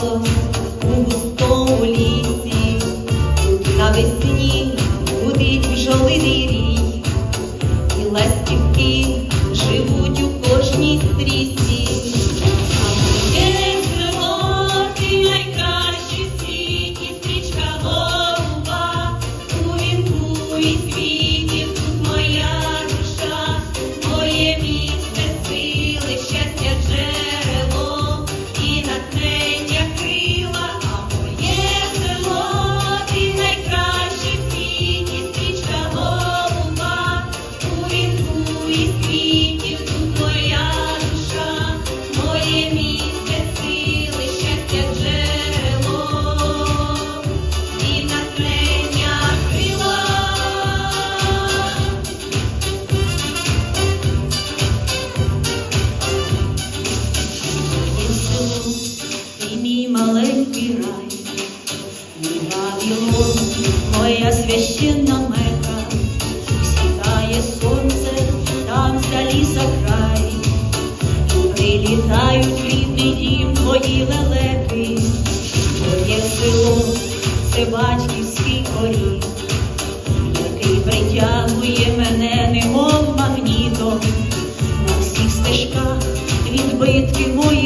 follow мій рай, Вавилон, моя священна мека, Світає сонце, там за край, прилітають в рідний лелеки, Твоє село, це батьківський поріг, який притягує мене, немов магнітом, на всіх стежках відбитки мої.